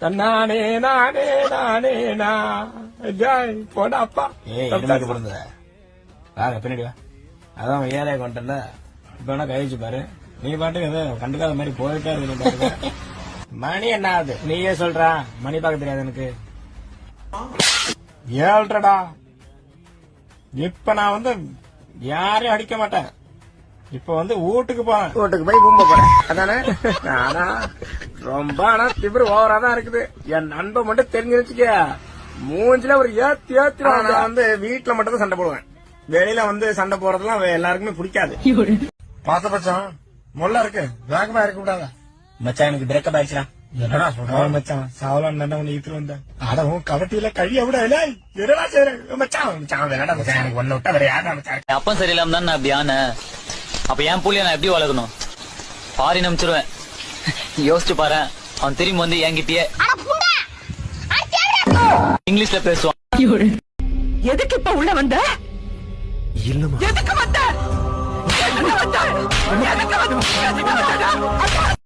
தன்னானே நானே நானே நா. ஜாய் போடா அப்பா. ஏய் இனிமேக்கு பிறந்த வாங்க பின்னாடி வா. அதான் ஏழைய கொண்டல இப்ப வேணா கழிச்சு பாரு. நீ பாட்டுக்கு ஏதோ கண்டுக்காத மாதிரி போயிட்டே இருக்கு. மணி என்ன ஆகுது? நீயே சொல்றா. மணி பார்க்க தெரியாது எனக்கு. ஏழ்றடா இப்ப நான் வந்து யாரையும் அடிக்க மாட்டேன். இப்ப வந்து வீட்டுக்கு போறேன். வீட்டுக்கு போய் பூம்ப போறேன். அதானே? ஆனா ரொம்ப ஆனா திமிரு ஓவரா தான் இருக்குது. என் நண்பன் மட்டும் தெரிஞ்சு வச்சுக்க மூஞ்சில ஒரு ஏத்தி ஏத்தி நான் வந்து வீட்டுல மட்டும் தான் சண்டை போடுவேன். வெளியில வந்து சண்டை போறதெல்லாம் எல்லாருக்குமே பிடிக்காது. பாத்த பச்சம் முள்ள இருக்கு. வேகமா இருக்க கூடாத மச்சான் எனக்கு பிரேக்கப் ஆயிடுச்சா என்னடா சொல்ற? மச்சான். சாவலாம் தானே உன்னை இழுத்து வந்தேன் அட உன் கவட்டியில கழிய விட இல்லை. என்னடா செய்யறேன் மச்சான் மச்சான் வேணடா மச்சான். எனக்கு ஒன்னு விட்டா வேற யாரா மச்சான்? என் அப்பன் சரியில்லாம தான் நான் அப்படி ஆனேன். அப்ப என் புள்ளிய நான் எப்படி வளர்க்கணும்? பாரி நம்பிச்சிருவேன் யோசிச்சு பாரு. அவன் திரும்பி வந்து என்கிட்டயே இங்கிலீஷ்ல பேசுவான். எதுக்கு இப்ப உள்ள வந்த? இல்லம்மா. எதுக்கு வந்த? எதுக்கு வந்த? எதுக்கு வந்த? எதுக்கு வந்த?